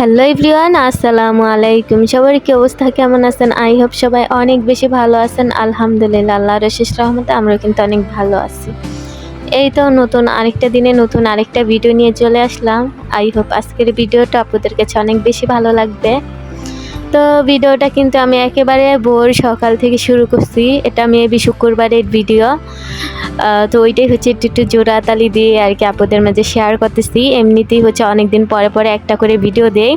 Hello everyone, আসসালামু আলাইকুম। সবার কি অবস্থা? কেমন আছেন? আই হোপ সবাই অনেক বেশি ভালো আছেন। আলহামদুলিল্লাহ আল্লাহ রশেষ রহমতে আমরা কিন্তু অনেক ভালো আছি। এই তো নতুন আরেকটা দিনে নতুন আরেকটা ভিডিও নিয়ে চলে আসলাম। আই হোপ আজকের ভিডিওটা আপনাদের কাছে অনেক বেশি ভালো লাগবে। তো ভিডিওটা কিন্তু আমি একেবারে ভোর সকাল থেকে শুরু করছি। এটা মেবি শুক্রবারের ভিডিও। তো ওইটাই হচ্ছে একটু একটু জোড়া তালি দিয়ে আর কি আপনাদের মাঝে শেয়ার করতেছি। এমনিতেই হচ্ছে অনেক দিন পরে পরে একটা করে ভিডিও দেই।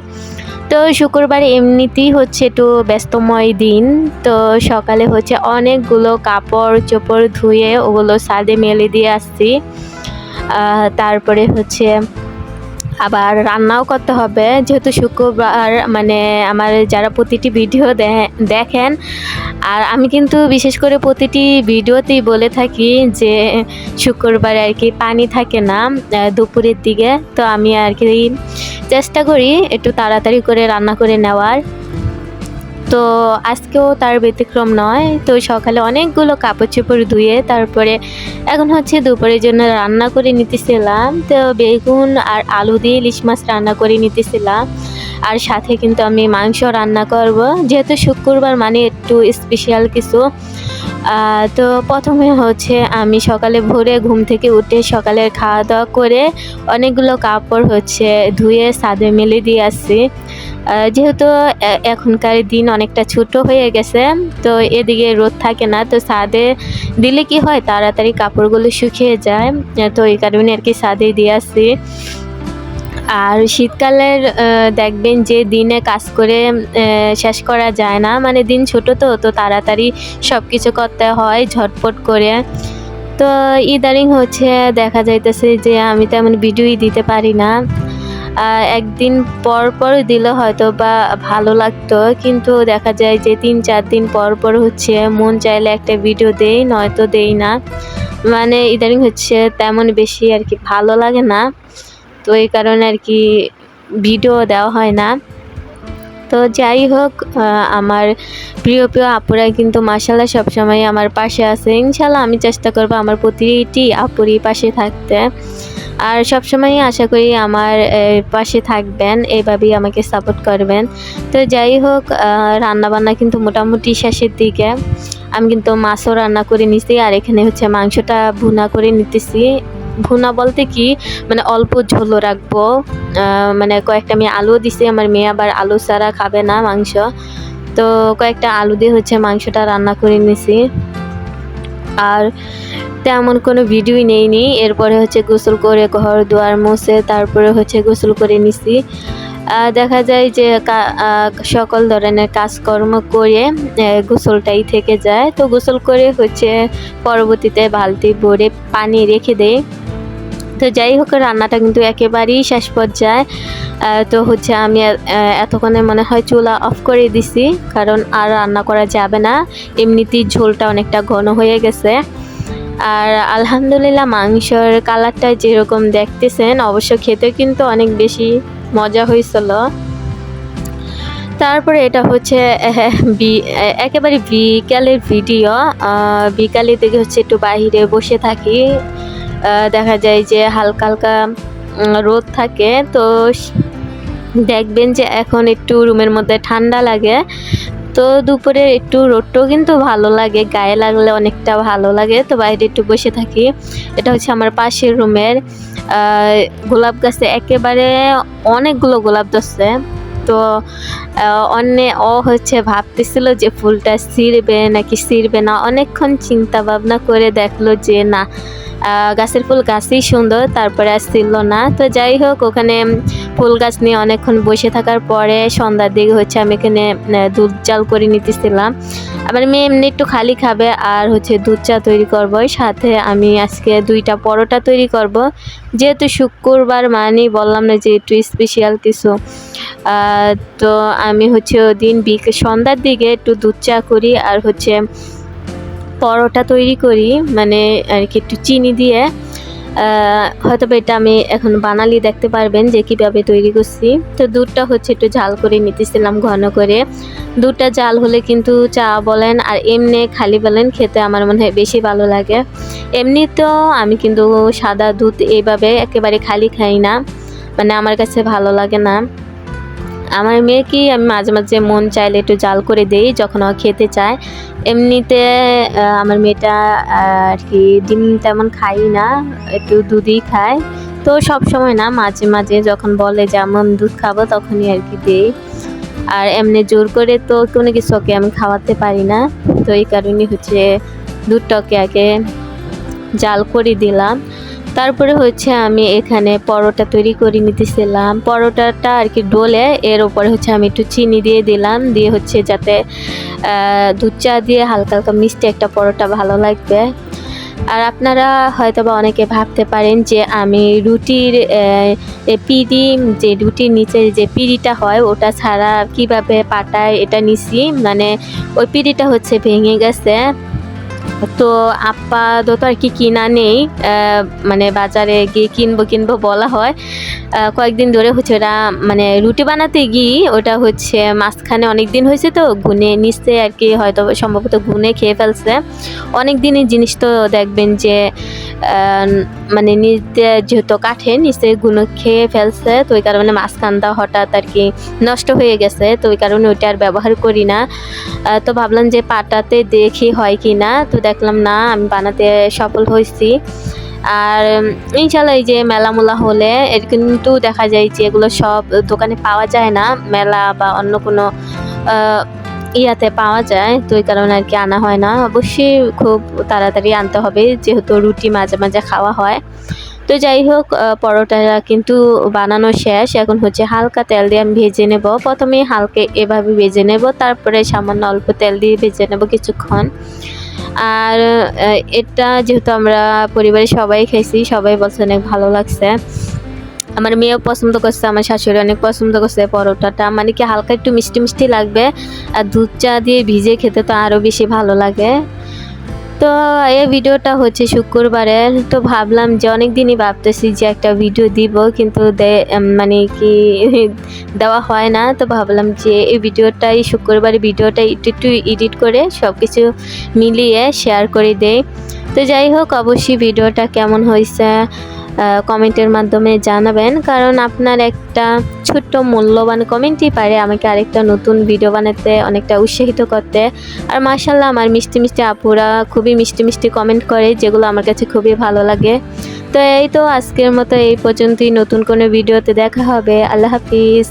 তো শুক্রবারে এমনিতেই হচ্ছে একটু ব্যস্তময় দিন। তো সকালে হচ্ছে অনেকগুলো কাপড় চোপড় ধুয়ে ওগুলো সাদে মেলে দিয়ে আসছি। তারপরে হচ্ছে আবার রান্নাও করতে হবে। যেহেতু শুক্রবার মানে আমার যারা প্রতিটি ভিডিও দেখেন, আর আমি কিন্তু বিশেষ করে প্রতিটি ভিডিওতেই বলে থাকি যে শুক্রবারে আর কি পানি থাকে না দুপুরের দিকে। তো আমি আর কি চেষ্টা করি একটু তাড়াতাড়ি করে রান্না করে নেওয়ার। তো আজকেও তার ব্যতিক্রম নয়। তো সকালে অনেকগুলো কাপড় চোপড় ধুয়ে তারপরে এখন হচ্ছে দুপুরের জন্য রান্না করে নিতেছিলাম। তো বেগুন আর আলু দিয়ে ইলিশ মাছ রান্না করে নিতেছিলাম। আর সাথে কিন্তু আমি মাংস রান্না করব। যেহেতু শুক্রবার মানে একটু স্পেশাল কিছু। তো প্রথমে হচ্ছে আমি সকালে ভোরে ঘুম থেকে উঠে সকালের খাওয়া দাওয়া করে অনেকগুলো কাপড় হচ্ছে ধুয়ে সাদে মেলে দিয়ে আসছি। যেহেতু এখনকার দিন অনেকটা ছোট হয়ে গেছে, তো এদিকে রোদ থাকে না, তো ছাদে দিলে কি হয়? তাড়াতাড়ি কাপড়গুলো শুকিয়ে যায়, তো এই কারণে আর কি ছাদে দিয়ে আসছি আর শীতকালের দেখবেন যে দিনে কাজ করে শেষ করা যায় না মানে দিন ছোট তো তো তাড়াতাড়ি সব কিছু করতে হয়, ঝটপট করে। তো ইদারিং হচ্ছে দেখা যাইতেছে যে আমি তেমন ভিডিওই দিতে পারি না। একদিন পর পর দিলে হয়তো বা ভালো লাগতো, কিন্তু দেখা যায় যে তিন, চার দিন পর পর হচ্ছে মন চাইলে একটা ভিডিও দেই, নয়তো দেই না। মানে ইদানিং হচ্ছে তেমন বেশি আর কি ভালো লাগে না, তো এই কারণে আর কি ভিডিও দেওয়া হয় না। তো যাই হোক আমার প্রিয় প্রিয় আপুরা কিন্তু মাসাল্লাহ সবসময় আমার পাশে আছে। ইনশাল্লাহ আমি চেষ্টা করব আমার প্রতিটি আপুরই পাশে থাকতে। আর সবসময় আশা করি আমার পাশে থাকবেন এইভাবেই আমাকে সাপোর্ট করবেন। তো যাই হোক রান্না বান্না কিন্তু মোটামুটি শেষের দিকে। আমি কিন্তু মাছও রান্না করে নিছি, আর এখানে হচ্ছে মাংসটা ভুনা করে নিতেছি। ভুনা বলতে কি? মানে অল্প ঝোলও রাখব। মানে কয়েকটা আমি আলু দিছি, আমার মেয়ে আবার আলু ছাড়া খাবে না মাংস। তো কয়েকটা আলু দিয়ে হচ্ছে মাংসটা রান্না করে নিছি। আর তেমন কোনো ভিডিওই নেইনি। এরপরে হচ্ছে গোসল করে ঘর দুয়ার মুছে, তারপরে হচ্ছে গোসল করে নিছি। দেখা যায় যে সকল ধরনের কাজকর্ম করে গোসলটাই থেকে যায়। তো গোসল করে হচ্ছে পরবর্তীতে বালতি ভরে পানি রেখে দেয় তো যাই হোক রান্নাটা কিন্তু একেবারেই শেষ পর্যায়ে। তো হচ্ছে আমি এতক্ষণে মনে হয় চুলা অফ করে দিছি কারণ আর রান্না করা যাবে না। এমনিতেই ঝোলটা অনেকটা ঘন হয়ে গেছে। আর আলহামদুলিল্লাহ মাংসর কালারটা যেরকম দেখতেছেন অবশ্য খেতে কিন্তু অনেক বেশি মজা হয়েছিল। তারপরে এটা হচ্ছে একেবারে বিকালের ভিডিও। আহ, বিকালের দিকে হচ্ছে একটু বাইরে বসে থাকি। দেখা যায় যে হালকা হালকা রোদ থাকে। তো দেখবেন যে এখন একটু রুমের মধ্যে ঠান্ডা লাগে। তো দুপুরে একটু রোদটাও কিন্তু ভালো লাগে, গায়ে লাগলে অনেকটা ভালো লাগে। তো বাইরে একটু বসে থাকি। এটা হচ্ছে আমার পাশের রুমের গোলাপ গাছে একেবারে অনেকগুলো গোলাপ ধরছে। তো অন্যে ও হচ্ছে ভাবতেছিল যে ফুলটা ছিঁড়বে নাকি ছিঁড়বে না। অনেকক্ষণ চিন্তা ভাবনা করে দেখল যে না গাছের ফুল গাছই সুন্দর, তারপরে আর ছিল না। তো যাই হোক, ওখানে ফুল গাছ নিয়ে অনেকক্ষণ বসে থাকার পরে সন্ধ্যার দিকে হচ্ছে আমি এখানে দুধ চাল করে নিতেছিলাম। আমার মেয়ে এমনি একটু খালি খাবে আর হচ্ছে দুধ চা তৈরি করব। সাথে আমি আজকে দুইটা পরোটা তৈরি করব। যেহেতু শুক্রবার মানেই বললাম না যে একটু স্পেশাল কিছু। তো আমি হচ্ছে ওদিন বিকে, সন্ধ্যার দিকে একটু দুধ চা করি আর হচ্ছে পরোটা তৈরি করি মানে আর কি একটু চিনি দিয়ে। হয়তো এটা আমি এখন বানালি দেখতে পারবেন যে কীভাবে তৈরি করছি। তো দুধটা হচ্ছে একটু ঝাল করে নিতেছিলাম ঘন করে। দুধটা জাল হলে কিন্তু চা বলেন আর এমনি খালি বলেন খেতে আমার মনে হয় বেশি ভালো লাগে। এমনি তো আমি কিন্তু সাদা দুধ এইভাবে একেবারে খালি খাই না মানে আমার কাছে ভালো লাগে না। আমার মেয়েকে আমি মাঝে মাঝে মন চাইলে একটু জাল করে দেই, যখন ও খেতে চায়। এমনিতে আমার মেয়েটা আর কি ডিম তেমন খাই না, একটু দুধই খায়। তো সব সময় না, মাঝে মাঝে যখন বলে যে দুধ খাব, তখনই আর কি দিই। আর এমনি জোর করে তো কোনো কিছু ওকে আমি খাওয়াতে পারি না। তো এই কারণে হচ্ছে দুধটাকে আগে জাল করে দিলাম। তারপরে হচ্ছে আমি এখানে পরোটা তৈরি করে নিতেছিলাম। পরোটাটা আর কি ডোলে, এর উপরে হচ্ছে আমি একটু চিনি দিয়ে দিলাম, দিয়ে হচ্ছে যাতে দুধ চা দিয়ে হালকা হালকা মিষ্টি একটা পরোটা ভালো লাগবে। আর আপনারা হয়তো বা অনেকে ভাবতে পারেন যে আমি রুটির পিড়ি যে রুটির নিচে যে পিড়িটা হয়, ওটা ছাড়া কীভাবে পাটায় এটা নিছি? মানে ওই পিড়িটা হচ্ছে ভেঙে গেছে। তো আপাতত আর কি কিনা নেই। মানে বাজারে গিয়ে কিনবো কিনবো বলা হয়। কয়েকদিন ধরে হচ্ছে ওরা মানে রুটি বানাতে গিয়ে ওটা হচ্ছে মাঝখানে অনেক দিন হয়েছে তো, গুনে নিচে আর কি, হয়তো সম্ভবত গুনে খেয়ে ফেলছে। অনেক দিনের জিনিস তো দেখবেন যে মানে নিচে যেহেতু কাঠে নিচে গুনে খেয়ে ফেলছে, তো ওই কারণে মাঝখানটা হঠাৎ আর কি নষ্ট হয়ে গেছে, তো ওই কারণে ওইটা আর ব্যবহার করি না। তো ভাবলাম যে পাটাতে দেখি হয় কি না তো দেখলাম না আমি বানাতে সফল হয়েছি। আর ইনশাল্লাহ এই যে মেলা মোলা হলে কিন্তু দেখা যায় যে এগুলো সব দোকানে পাওয়া যায় না মেলা বা অন্য কোনো ইয়াতে পাওয়া যায় তো এই কারণে আর কি আনা হয় না। অবশ্যই খুব তাড়াতাড়ি আনতে হবে যেহেতু রুটি মাঝে মাঝে খাওয়া হয়। তো যাই হোক আহ, পরোটাটা কিন্তু বানানো শেষ। এখন হচ্ছে হালকা তেল দিয়ে আমি ভেজে নেব। প্রথমে হালকা এভাবে ভেজে নেব তারপরে সামান্য অল্প তেল দিয়ে ভেজে নেব কিছুক্ষণ। আর এটা যেহেতু আমরা পরিবারের সবাই খাইছি, সবাই বলছে অনেক ভালো লাগছে। আমার মেয়েও পছন্দ করছে, আমার শাশুড়ি অনেক পছন্দ করছে পরোটাটা। মানে কি হালকা একটু মিষ্টি মিষ্টি লাগবে, আর দুধ চা দিয়ে ভিজে খেতে তো আরও বেশি ভালো লাগে। তো এই ভিডিওটা হচ্ছে শুক্রবারের। তো ভাবলাম যে অনেক দিনই ভাবতেছি যে একটা ভিডিও দিব, কিন্তু মানে কি দেওয়া হয় না। তো ভাবলাম যে এই ভিডিওটাই শুক্রবারে ভিডিওটা একটু একটু এডিট করে সব কিছু মিলিয়ে শেয়ার করে দেই। তো যাই হোক, অবশ্যই ভিডিওটা কেমন হয়েছে কমেন্টের মাধ্যমে জানাবেন। কারণ আপনার একটা ছোট্ট মূল্যবান কমেন্টই পারে আমাকে আরেকটা নতুন ভিডিও বানাতে অনেকটা উৎসাহিত করতে। আর মাশাল্লাহ আমার মিষ্টি মিষ্টি আপুরা খুবই মিষ্টি মিষ্টি কমেন্ট করে, যেগুলো আমার কাছে খুবই ভালো লাগে। তো এই তো আজকের মতো এই পর্যন্তই। নতুন কোনো ভিডিওতে দেখা হবে। আল্লাহ হাফিজ।